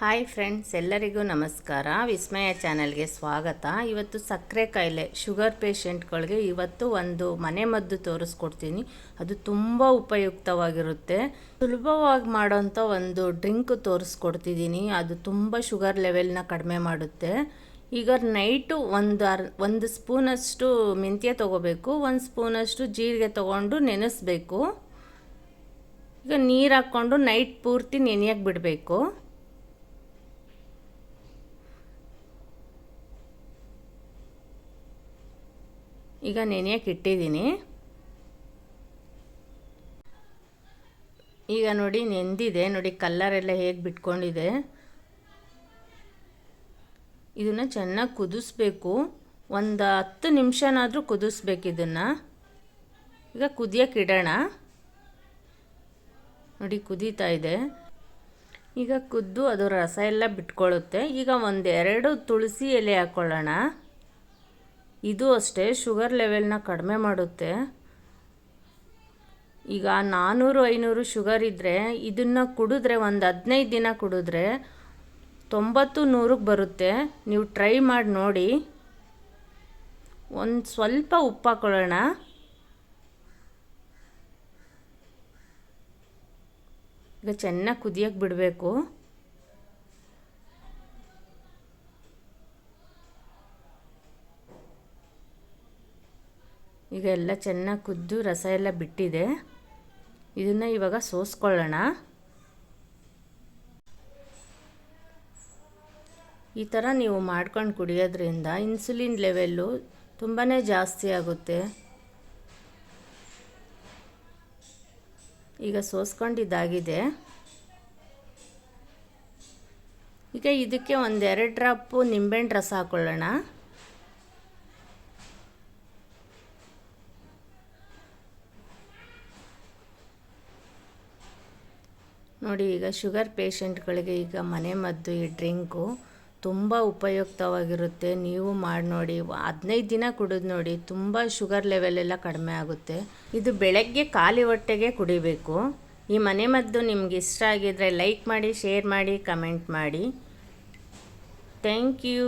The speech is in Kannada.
ಹಾಯ್ ಫ್ರೆಂಡ್ಸ್, ಎಲ್ಲರಿಗೂ ನಮಸ್ಕಾರ. ವಿಸ್ಮಯ ಚಾನಲ್ಗೆ ಸ್ವಾಗತ. ಇವತ್ತು ಸಕ್ಕರೆ ಕಾಯಿಲೆ ಶುಗರ್ ಪೇಷೆಂಟ್ಗಳಿಗೆ ಇವತ್ತು ಒಂದು ಮನೆ ಮದ್ದು ತೋರಿಸ್ಕೊಡ್ತೀನಿ. ಅದು ತುಂಬ ಉಪಯುಕ್ತವಾಗಿರುತ್ತೆ. ಸುಲಭವಾಗಿ ಮಾಡೋಂಥ ಒಂದು ಡ್ರಿಂಕ್ ತೋರಿಸ್ಕೊಡ್ತಿದ್ದೀನಿ. ಅದು ತುಂಬ ಶುಗರ್ ಲೆವೆಲ್ನ ಕಡಿಮೆ ಮಾಡುತ್ತೆ. ಈಗ ನೈಟು ಒಂದು ಅರ್, ಒಂದು ಸ್ಪೂನಷ್ಟು ಮೆಂತ್ಯ ತೊಗೋಬೇಕು. ಒಂದು ಸ್ಪೂನಷ್ಟು ಜೀರಿಗೆ ತೊಗೊಂಡು ನೆನೆಸ್ಬೇಕು. ಈಗ ನೀರು ಹಾಕ್ಕೊಂಡು ನೈಟ್ ಪೂರ್ತಿ ನೆನೆಯಕ್ಕೆ ಬಿಡಬೇಕು. ಈಗ ನೆನೆಯಕ್ಕೆ ಇಟ್ಟಿದ್ದೀನಿ. ಈಗ ನೋಡಿ ನೆಂದಿದೆ, ನೋಡಿ ಕಲ್ಲರೆಲ್ಲ ಹೇಗೆ ಬಿಟ್ಕೊಂಡಿದೆ. ಇದನ್ನು ಚೆನ್ನಾಗಿ ಕುದಿಸ್ಬೇಕು. ಒಂದು ಹತ್ತು ನಿಮಿಷನಾದರೂ ಕುದಿಸ್ಬೇಕು ಇದನ್ನು. ಈಗ ಕುದಿಯೋಕೆ ಇಡೋಣ. ನೋಡಿ ಕುದೀತಾ ಇದೆ. ಈಗ ಕುದ್ದು ಅದು ರಸ ಎಲ್ಲ ಬಿಟ್ಕೊಳ್ಳುತ್ತೆ. ಈಗ ಒಂದೆರಡು ತುಳಸಿ ಎಲೆ ಹಾಕ್ಕೊಳ್ಳೋಣ ಇದು ಅಷ್ಟೇ, ಶುಗರ್ ಲೆವೆಲ್ನ ಕಡಿಮೆ ಮಾಡುತ್ತೆ. ಈಗ ನಾನ್ನೂರು ಐನೂರು ಶುಗರ್ ಇದ್ದರೆ ಇದನ್ನು ಕುಡಿದ್ರೆ ಒಂದು ಹದಿನೈದು ದಿನ ಕುಡಿದ್ರೆ ತೊಂಬತ್ತು ನೂರಕ್ಕೆ ಬರುತ್ತೆ. ನೀವು ಟ್ರೈ ಮಾಡಿ ನೋಡಿ. ಒಂದು ಸ್ವಲ್ಪ ಉಪ್ಪು ಹಾಕೊಳ್ಳೋಣ ಈಗ ಚೆನ್ನಾಗಿ ಕುದಿಯೋಕ್ಕೆ ಬಿಡಬೇಕು. ಈಗ ಎಲ್ಲ ಚೆನ್ನಾಗಿ ಕುದ್ದು ರಸ ಎಲ್ಲ ಬಿಟ್ಟಿದೆ. ಇದನ್ನು ಇವಾಗ ಸೋಸ್ಕೊಳ್ಳೋಣ. ಈ ಥರ ನೀವು ಮಾಡ್ಕೊಂಡು ಕುಡಿಯೋದ್ರಿಂದ ಇನ್ಸುಲಿನ್ ಲೆವೆಲ್ಲು ತುಂಬಾ ಜಾಸ್ತಿ ಆಗುತ್ತೆ. ಈಗ ಸೋಸ್ಕೊಂಡಿದ್ದಾಗಿದೆ. ಈಗ ಇದಕ್ಕೆ ಒಂದೆರಡು ಡ್ರಾಪು ನಿಂಬೆಹಣ್ಣು ರಸ ಹಾಕ್ಕೊಳ್ಳೋಣ ನೋಡಿ, ಈಗ ಶುಗರ್ ಪೇಷಂಟ್ಗಳಿಗೆ ಈಗ ಮನೆ ಮದ್ದು ಈ ಡ್ರಿಂಕು ತುಂಬ ಉಪಯುಕ್ತವಾಗಿರುತ್ತೆ. ನೀವು ಮಾಡಿ ನೋಡಿ, ಹದಿನೈದು ದಿನ ಕುಡಿದು ನೋಡಿ ತುಂಬ ಶುಗರ್ ಲೆವೆಲ್ ಎಲ್ಲ ಕಡಿಮೆ ಆಗುತ್ತೆ. ಇದು ಬೆಳಗ್ಗೆ ಖಾಲಿ ಹೊಟ್ಟೆಗೆ ಕುಡಿಬೇಕು. ಈ ಮನೆ ಮದ್ದು ನಿಮ್ಗೆ ಇಷ್ಟ ಆಗಿದ್ರೆ ಲೈಕ್ ಮಾಡಿ, ಶೇರ್ ಮಾಡಿ, ಕಮೆಂಟ್ ಮಾಡಿ. Thank you.